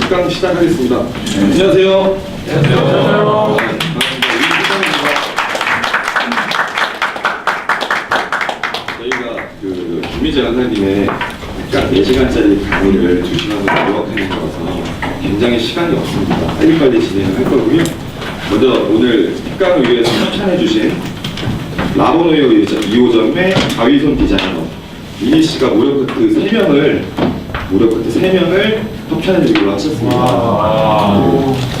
특강 시작하겠습니다. 안녕하세요. 안녕하세요. 저희가 그 김미재 강사님의 약간 4시간짜리 강의를 2시간으로 요약하는 거라서 굉장히 시간이 없습니다. 빨리빨리 진행을 할 거고요. 먼저 오늘 특강을 위해서 협찬해 주신 라보노이어 2호점의 가위손 디자이너 미니 씨가 무료 코트 3명을 무료 코트 3명을 협찬해 드리기로 하셨습니다.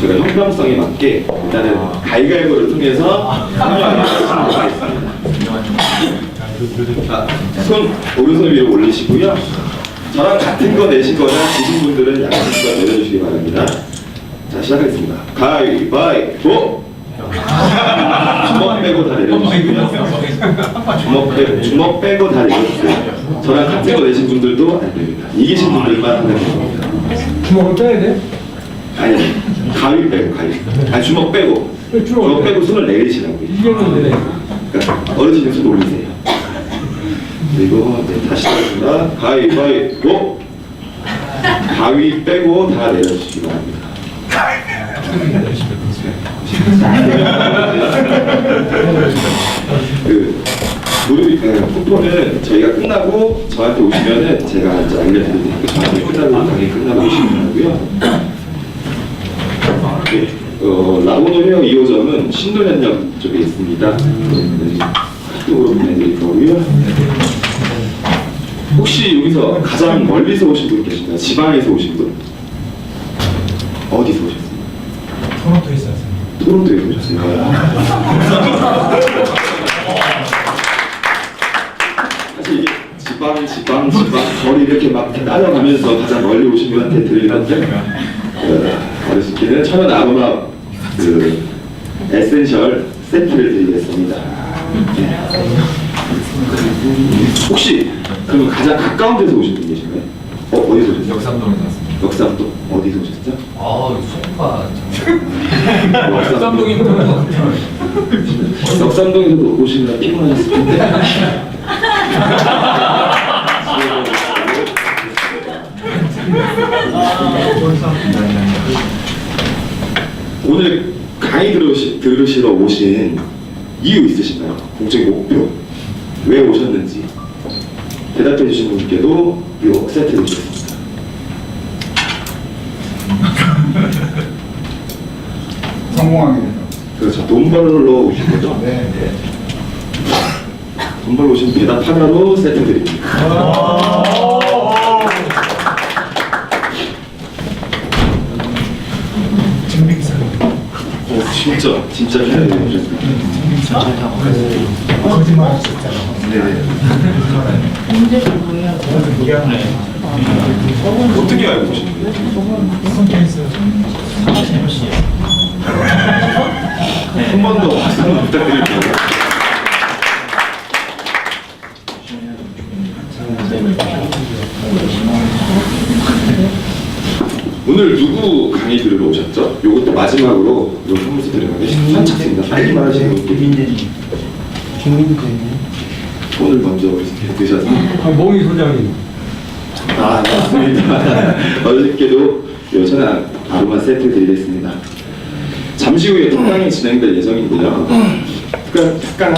네, 제가 형평성에 맞게 일단은 가위가위보를 통해서 하겠습니다. 자, 손 오른손 위로 올리시고요. 저랑 같은 거 내시거나 지신 분들은 양손 내려주시기 바랍니다. 자, 시작하겠습니다. 가위바위보! 주먹 빼고 다 내려주시고요. 주먹 빼고, 주먹 빼고 다 내려주세요. 저랑 같은 거 내신 분들도 안 됩니다. 이기신 분들만 하면 됩니다. 주먹을 빼야 돼? 아니, 가위 빼고, 가위. 아니, 주먹 빼고. 주먹 빼? 빼고 손을 내리시라고요. 이게 문제네. 그러니까 어르신의 손 올리세요. 그리고 네, 다시 하겠습니다. 가위바위보. 가위 빼고 다 내려주시기 바랍니다. 그 무릎 에, 폭포는 저희가 끝나고 저한테 오시면은 제가 이제 알려드릴 테니까 저한테 끝나고 강의 끝나고 오시면 되고요. 네, 어, 라보노 헤어 2호점은 신도련역 쪽에 있습니다. 네, 이쪽으로 보내드릴 거고요. 혹시 여기서 가장 멀리서 오신 분 계신가요? 지방에서 오신 분? 어디서 오셨어요? 토론토에 있어요. 토론토에서 오셨어요. 지방 거리 이렇게 막 따라가면서 가장 멀리 오신 분한테 드리는데 어, 어르신께는 천연 아로마 그 에센셜 세트를 드리겠습니다. 네. 혹시 그럼 가장 가까운 데서 오신 분 계신가요? 어, 어디서 오셨어요? 역삼동에 났습니다. 역삼도 어디서 오셨죠? 아, 소파. 역삼동. 것 같아요. 역삼동에서도 오시느라 피곤하셨을 텐데. 오늘 강의 들으시, 들으시러 오신 이유 있으신가요? 공적인 목표. 왜 오셨는지 대답해 주신 분께도 이 세트 드리겠습니다. 성공하게 되죠. 그렇죠. 돈 벌러 오신 거죠? 네. 돈 벌러 오신 대답 하나로 세트 드립니다. 증빙사. 어, 진짜, 진짜 편하게 오셨습니다. 거짓말. 네. 문제가 뭐야? 어떻게 알고 오신 거예요? 한 번더 박수 한번 부탁드릴게요. 오늘 누구 강의 들으러 오셨죠? 요것도 마지막으로 요 선물서 드려가는데 선착순입니다. 빨리 말하시는 분께 김민재님. 오늘 먼저 드셔서 아, 몽이 소장님. 아 맞습니다. 어저께도 요전한 아로마 세트 드리겠습니다. 잠시 후에 특강이 진행될 예정인데요. 특강, 특강